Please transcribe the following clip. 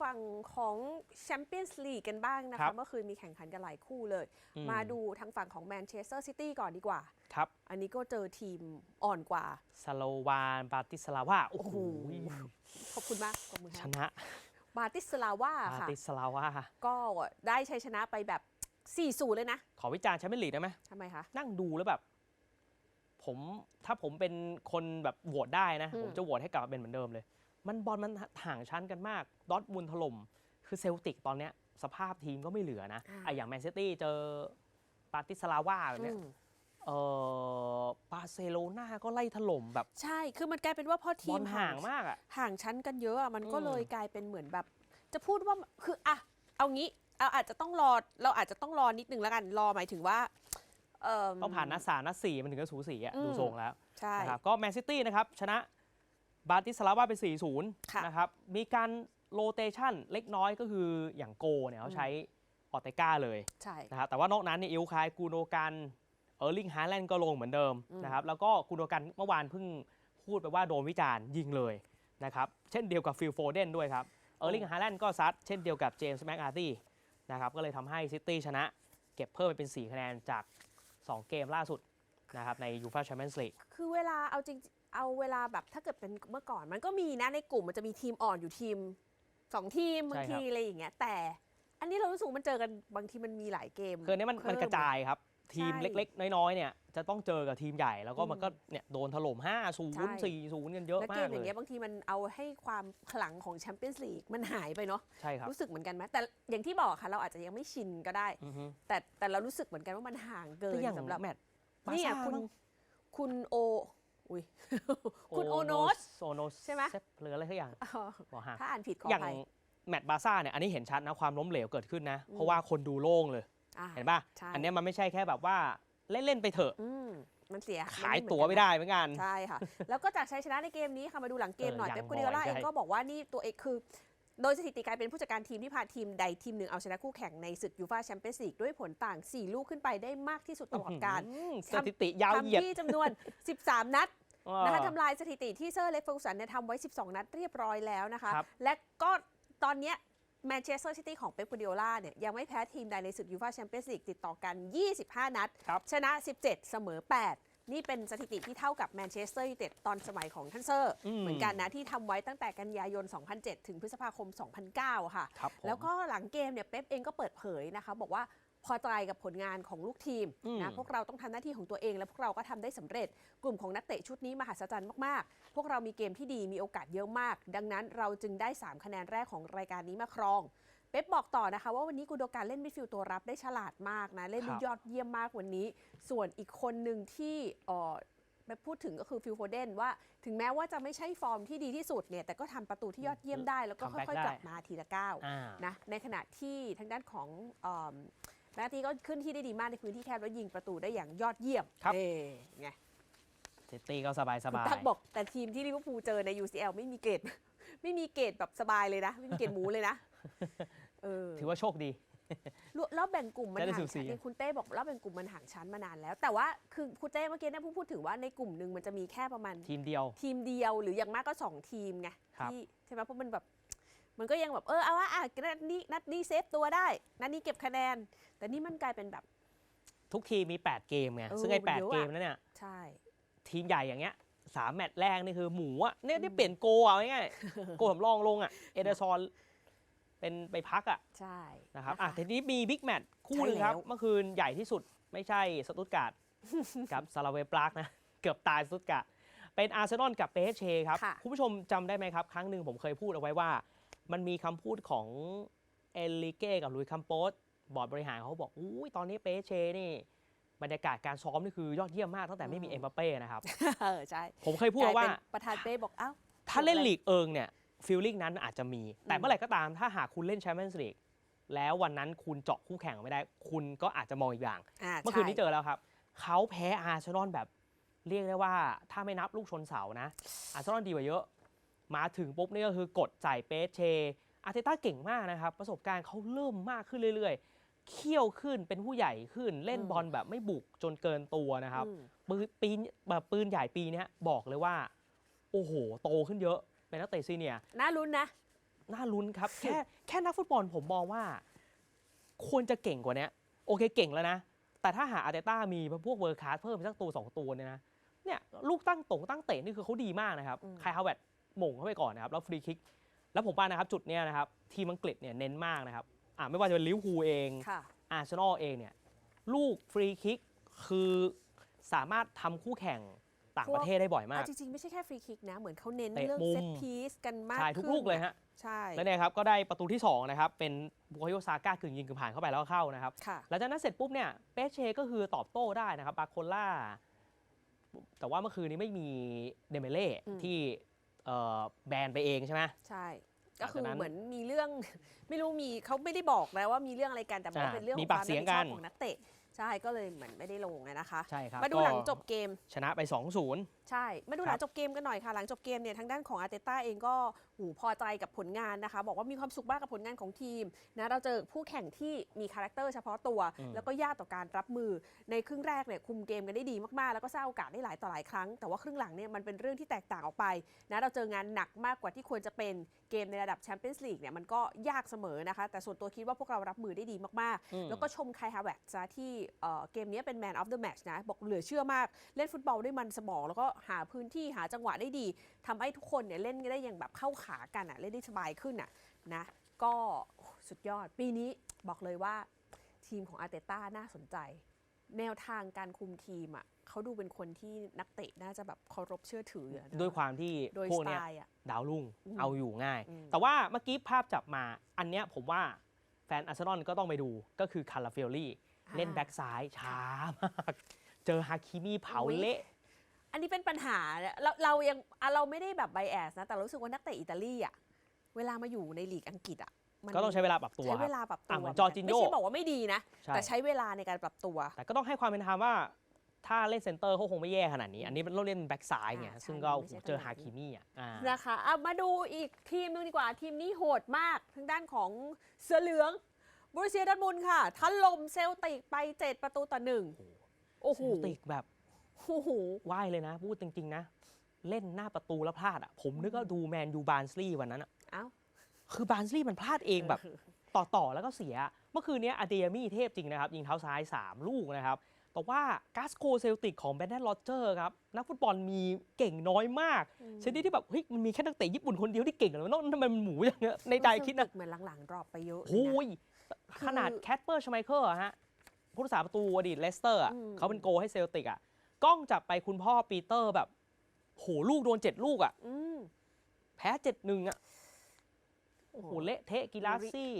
ฝั่งของแชมเปี้ยนส์ลีกกันบ้างนะครัคะ บเมื่อคืนมีแข่งขันกันหลายคู่เลย อืม มาดูทางฝั่งของแมนเชสเตอร์ซิตี้ก่อนดีกว่า ครับอันนี้ก็เจอทีมอ่อนกว่า สโลวานบาติสลาวาโอ้โหขอบคุณมากขอบคุณชค่ะนะบาติสลาว่าบาค่ะ ติสลาวาก็ได้ชัยชนะไปแบบ 4-0 เลยนะขอวิจารณ์แชมเปี้ยนลีกได้ไหมทำไมคะ นั่งดูแล้วแบบ ผมถ้าผมเป็นคนแบบโหวตได้นะ อืม ผมจะโหวตให้กลับมาเป็นเหมือนเดิมเลย มันบอลมันห่างชั้นกันมาก ดอทบุนถล่ม คือเซลติกตอนเนี้ยสภาพทีมก็ไม่เหลือนะไอะอย่างแมนซิตี้เจอปาติสลาวาแบบเนี้ยอืมเออบาร์เซโลนาก็ไล่ถล่มแบบใช่ คือมันกลายเป็นว่าพอบอทีลมห่างมากอะ ห่างชั้นกันเยอะอะมันก็อืม เลยกลายเป็นเหมือนแบบ จะพูดว่าคืออะเอางี้เอาอาจจะต้องรอเราอาจจะต้องรอนิดนึงแล้วกันรอหมายถึงว่าเต้องผ่านนัดสามนัดสี่มันถึงจะสูสีอะอืม ดูทรงแล้วใช่ นะครับก็แมนซิตี้นะครับ ชนะบาติสลาวาไป 4-0 ค่ะ นะครับ มีการ โรเตชันเล็กน้อยก็คืออย่างโกเนี่ยเขาใช้ออเตก้าเลยใช่นะครับแต่ว่านอกนั้นเนี่ยอิลคายกูโนกันเออร์ลิงฮาแลนด์ก็ลงเหมือนเดิมอืมนะครับแล้วก็กูโนกันเมื่อวานเพิ่งพูดไปว่าโดนวิจารณ์ยิงเลยนะครับเช่นเดียวกับฟิลโฟเดนด้วยครับเออร์ลิงฮาแลนด์ก็ซัดเช่นเดียวกับเจมส์แม็กอาร์ตี้นะครับก็เลยทำให้ซิตี้ชนะ เก็บเพิ่มไปเป็น 4 คะแนนจาก 2 เกมล่าสุดนะครับในยูฟ่าแชมเปี้ยนส์ลีกคือเวลาเอาจริงเอาเวลาแบบถ้าเกิดเป็นเมื่อก่อนมันก็มีนะในกลุ่มมันจะมีทีมอ่อนอยู่ทีม สองทีมบางใช่ครับทีอะไรอย่างเงี้ยแต่ อันนี้เรารู้สึกมันเจอกันบางทีมันมีหลายเกมคืออนนี้มันเพิ่มันกระจายครับ ทีมใช่เล็กๆ น้อยๆเนี่ยจะต้องเจอกับทีมใหญ่แล้วก็อืมมันก็เนี่ยโดนถล่ม5ใช่0 4 0 กันเยอะและมาเกกมอเลย่างยเงี้ยบางทีมันเอาให้ความขลังของแชมเปี้ยนส์ลีกมันหายไปเนาะใช่ครับรู้สึกเหมือนกันไหมแต่อย่างที่บอกค่ะเราอาจจะยังไม่ชินก็ได้อือฮึแต่แต่เรารู้สึกเหมือนกันว่ามันห่างเกิแต่นอย่างสำหรับแมตช์บานี่ร์อะซ่าคุณมั้งคุณโอ อุ้ยคุณโอโนสโอโนสใช่ไหมเซฟหรืออะไรสักอย่างอ๋อบอกห่างถ้าอ่านผิดขออย่างอภัยแมตช์บาร์ซ่าเนี่ยอันนี้เห็นชัดนะความล้มเหลวเกิดขึ้นนะอืมเพราะว่าคนดูโล่งเลยอะเห็นป่ะใช่อันเนี้ยมันไม่ใช่แค่แบบว่าเล่น ๆ ไปเถอะอืมมันเสียขายนตั๋วไม่ได้เหมือนกัน ใช่ค่ะ แล้วก็จากชัยชนะในเกมนี้ค่ะมาดูหลังเกมหน่อยเออเป๊ปยังกูเดียล่าบ่อยเองใช่ก็บอกว่านี่ตัวเองคือ โดยสถิติการเป็นผู้จัดการทีมที่พาทีมใดทีมหนึ่งเอาชนะคู่แข่งในศึกยูฟ่าแชมเปี้ยนส์ลีกด้วยผลต่าง 4 ลูกขึ้นไปได้มากที่สุดตลอดการอืมสถิติยาวเหยียดทำที่จำนวน 13 นัด นะคะอ่าทำลายสถิติที่เซอร์เล็กเฟอร์กูสันเนี่ยทำไว้ 12 นัดเรียบร้อยแล้วนะคะ ครับ และก็ตอนเนี้ยแมนเชสเตอร์ซิตี้ของเป๊ปกูเดียล่าเนี่ยยังไม่แพ้ทีมใดในศึกยูฟ่าแชมเปี้ยนส์ลีกติดต่อกัน 25 นัด ครับ ชนะ 17 เสมอ 8 นี่เป็นสถิติที่เท่ากับแมนเชสเตอร์ยูไนเต็ดตอนสมัยของท่านเซอร์ อืม เหมือนกันนะ ที่ทำไว้ตั้งแต่กันยายน 2007 ถึงพฤษภาคม 2009 ค่ะ ครับผม แล้วก็หลังเกมเนี่ยเป๊ปเองก็เปิดเผยนะคะ บอกว่า พอใจกับผลงานของลูกทีมอืมนะพวกเราต้องทำหน้าที่ของตัวเอง และพวกเราก็ทำได้สำเร็จ กลุ่มของนักเตะชุดนี้มหัศจรรย์มากๆ พวกเรามีเกมที่ดีมีโอกาสเยอะมาก ดังนั้นเราจึงได้ 3 คะแนนแรกของรายการนี้มาครองเป๊ปบอกต่อนะคะว่าวันนี้กูโดการเล่นมิดฟิลด์ตัวรับได้ฉลาดมากนะ เล่นได้ครับยอดเยี่ยมมากวันนี้ ส่วนอีกคนหนึ่งที่เอ่อเป๊ปพูดถึงก็คือฟิลโฟเดนว่าถึงแม้ว่าจะไม่ใช่ฟอร์มที่ดีที่สุดเนี่ยแต่ก็ทำประตูที่ยอดเยี่ยมได้ แล้วก็คัมแบ็กค่อยได้ๆกลับมาทีละก้าวอ่านะในขณะที่ทางด้านของเอิ่ม แมตตี้ก็ขึ้นที่ได้ดีมากในพื้นที่แคบแล้วยิงประตูได้อย่างยอดเยี่ยมครับ เอ้ไงซิตี้ก็สบายสคุณบายตักบอกแต่ทีมที่ลิเวอร์พูลเจอใน UCL ไม่มีเกรด ไม่มีเกรดแบบสบายเลยนะ ไม่มีเกรดหมูเลยนะเออ ถือว่าโชคดี รอบแบ่งกลุ่มมันจะได้ห่างสูสี ชั้นคุณเต้บอกรอบแบ่งกลุ่มมันห่างชั้นมานานแล้ว แต่ว่าคือคุณเต้เมื่อกี้เนี่ยพูดพูดถึงว่าในกลุ่มหนึ่งมันจะมีแค่ประมาณ ทีมเดียว ทีมเดียวหรืออย่างมากก็สองทีมไงครับ ที่ใช่ไหมเพราะมันแบบ มันก็ยังแบบเออเอาว่าอะนัดนี้นัดนี้เซฟตัวได้ นัดนี้เก็บคะแนน แต่นี่มันกลายเป็นแบบ ทุกทีมมี 8 เกมไง เออซึ่งไอ้มันเยอะ8เกมอะนั้นเนี่ยใช่ ทีมใหญ่อย่างเงี้ยสามแมตช์แรกนี่คือหมูอะเนี่ยได้เปลี่ยนโกอะง่ายๆ โกสำรองลงอะ เอเดอร์ซอนเป็นไปพักอะ ใช่ นะครับอะทีนี้มีบิ๊กแมตช์คู่หนึงใช่ครับแล้ว เมื่อคืนใหญ่ที่สุดไม่ใช่สตุตการ์ด กับซาลาเวปรากนะ เกือบตายสตุตการ์ดเป็นอาร์เซนอลกับเปเชครับ ค่ะ คุณผู้ชมจำได้ไหมครับ ครั้งหนึ่งผมเคยพูดเอาไว้ว่า มันมีคำพูดของเอลิเก้กับลุยคัมโปสบอร์ดบริหารเขาบอกอุ้ยตอนนี้เปเชนี่ บรรยากาศการซ้อมนี่คือยอดเยี่ยมมากตั้งแต่ไม่มีอืมเอ็มบัปเป้นะครับ เออใช่ผมเคยพูดกลายว่า เป็นประธานเป้บอกเอ้า ถ้าเล่นลีกเอิงเนี่ยฟีลลิ่งนั้นอาจจะมี แต่อืมเมื่อไหร่ก็ตามถ้าหากคุณเล่นแชมเปี้ยนส์ลีกแล้ววันนั้นคุณเจาะคู่แข่งไม่ได้ คุณก็อาจจะมองอีกอย่าง อ่าเมื่อคืนนี้ใช่เจอแล้วครับ เขาแพ้อาร์เซนอลแบบ เรียกได้ว่าถ้าไม่นับลูกชนเสานะ อาร์เซนอลดีกว่าเยอะ มาถึงปุ๊บนี่ก็คือกดใส่เปเช อาร์เตต้าเก่งมากนะครับ ประสบการณ์เขาเริ่มมากขึ้นเรื่อยๆ เขี้ยวขึ้นเป็นผู้ใหญ่ขึ้นเล่นอืมบอลแบบไม่บุกจนเกินตัวนะครับอืมปืนปีนแบบปืนใหญ่ปีเนี้ยบอกเลยว่า โอ้โห โตขึ้นเยอะ เป็นนักเตะซีเนียร์น่าลุ้นนะ น่าลุ้นครับ แค่แค่นักฟุตบอลผมมองว่า ควรจะเก่งกว่าเนี้ยโอเคเก่งแล้วนะ แต่ถ้าหาอาร์เตต้ามีพวกเวอร์คลาสเพิ่มอีกสักตัวสองตัวเนี่ยนะเนี่ยลูกตั้งตรงตั้งเตะนี่คือเขาดีมากนะครับอืมไคลฮาวเวตห ม่งเข้าไปก่อนนะครับแล้วฟรีคิก แล้วผมว่านะครับจุดเนี้ยนะครับทีมอังกฤษเนี่ยเน้นมากนะครับอ่าไม่ว่าจะเป็นลิเวอร์พูลเองค่ะ อาร์เซนอลเองเนี่ยลูกฟรีคิกคือสามารถทำคู่แข่งต่างประเทศได้บ่อยมากเอาจริง ๆ ไม่ใช่แค่ฟรีคิกนะ เหมือนเขาเน้นเตะเรื่องมุม เซตพีซกันมากใช่ทุกขึ้นลูกเลยฮะ ใช่ แล้วเนี่ยครับก็ได้ประตูที่ 2 นะครับ เป็นบุคโยซาก้ากึ่งยิงกึ่งผ่านเข้าไปแล้วก็เข้านะครับ ค่ะ หลังจากนั้นเสร็จปุ๊บเนี่ยเปเชก็คือตอบโต้ได้นะครับบาโคล่าแต่ว่าเมื่อคืนนี้ไม่มีเดเมเล่อืม ที่เอ่อ แบนไปเองใช่ไหมใช่หลัก็งจากคือนั้นเหมือนมีเรื่องไม่รู้มีเขาไม่ได้บอกนะว่ามีเรื่องอะไรกันแต่บอกว่าอ่าเป็นเรื่องขมีองปากความเสียงรับผิดชกัอนบของนักเตะ ใช่ก็เลยเหมือนไม่ได้ลงอะนะคะ ใช่ครับมาดูก็หลังจบเกมชนะไป 2-0 ใช่ มาดูหลังจบเกมกันหน่อยค่ะ หลังจบเกมเนี่ยทางด้านของอาร์เตต้าเองก็หูพอใจกับผลงานนะคะ บอกว่ามีความสุขมากกับผลงานของทีมนะเราเจอผู้แข่งที่มีคาแรคเตอร์เฉพาะตัวอืมแล้วก็ยากต่อการรับมือในครึ่งแรกเนี่ยคุมเกมกันได้ดีมากๆ แล้วก็สร้างโอกาสได้หลายต่อหลายครั้ง แต่ว่าครึ่งหลังเนี่ยมันเป็นเรื่องที่แตกต่างออกไปนะเราเจองานหนักมากกว่าที่ควรจะเป็นเกมในระดับแชมเปี้ยนส์ลีกเนี่ยมันก็ยากเสมอนะคะ แต่ส่วนตัวคิดว่าพวกเรารับมือได้ดีมากๆอืมแล้วก็ชมไคฮาแวตซะที่เอ่อเกมนี้เป็น Man of the Match นะบอกเหลือเชื่อมากเล่นฟุตบอลด้วยมันสมองแล้วก็หาพื้นที่หาจังหวะได้ดีทำให้ทุกคนเนี่ยเล่นได้อย่างแบบเข้าขากันอะเล่นได้สบายขึ้นอะนะก็สุดยอดปีนี้บอกเลยว่าทีมของอาร์เตต้าน่าสนใจ แนวทางการคุมทีมอะเขาดูเป็นคนที่นักเตะน่าจะแบบเคารพเชื่อถืออะนะด้วยความที่โดยพสวกไตเนี้ยล์อะดาวรุ่งอืมเอาอยู่ง่ายอืมแต่ว่าเมื่อกี้ภาพจับมาอันเนี้ยผมว่าแฟนอาร์เซนอลก็ต้องไปดูก็คือคาราเฟลลี่ เล่นแบ็กซ้ายช้ามาก เจอฮาคิมิเผาเละ อันนี้เป็นปัญหาเนี่ยเราเรายังอะเราไม่ได้แบบไบแอสนะ แต่รู้สึกว่านักเตะอิตาลีอะเวลามาอยู่ในลีกอังกฤษอะมันก็ต้องใช้เวลาปรับตัวใช้คเวรับลาปรับตัวอะเหมือนจอร์จินโญ่ไม่ใช่บอกว่าไม่ดีนะใช่แต่ใช้เวลาในการปรับตัว แต่ก็ต้องให้ความเป็นธรรมว่า ถ้าเล่นเซนเตอร์เขาคงไม่แย่ขนาดนี้ อันนี้เราเล่นแบ็กซ้ายไงอ่าใช่ซึ่งก็ไม่ใช่เจอตำแหน่งฮาคิมิอะอ่านะคะอะมาดูอีกทีมหนึงดีกว่าทีมนี้โหดมากทางด้านของเสือเหลืองบรูเซียดอร์ทมุนด์ค่ะถล่มเซลติกไป 7 ประตูต่อหนึ่งโอ้โหเซลติกแบบ โอ้โหไหว้เลยนะ พูดจริงๆนะ เล่นหน้าประตูแล้วพลาดอะ ผมนึกว่าดูแมนยูบาร์นสลีย์วันนั้นอะเอ้า คือบาร์นสลีย์มันพลาดเองแบบ ต่อต่อแล้วก็เสีย เมื่อคืนนี้อาเดียมี่เทพจริงนะครับ ยิงเท้าซ้าย 3 ลูกนะครับ แต่ว่ากาสโกเซลติกของแบนแดนโรเจอร์ครับ นักฟุตบอลมีเก่งน้อยมากอืมชนิดที่แบบเฮ้ยมันมีแค่นักเตะญี่ปุ่นคนเดียวที่เก่งเหรอมันต้องทำไมมันหมูอย่างเงี้ยในใจคิดนะเหมือนหลังๆดรอปไปเยอะเลยโอ้นะยขนาดแคทเปอร์ชไมเคิลอะฮะผู้รักษาประตูอดีตเลสเตอร์อะอืมเขาเป็นโกลให้เซลติกอะ กล้องจับไปคุณพ่อปีเตอร์แบบโหลูกโดนเจ็ดลูกอะอืมแพ้เจ็ดหนึ่งอะโอ้โหโอ้เละเทะกีฬาซี่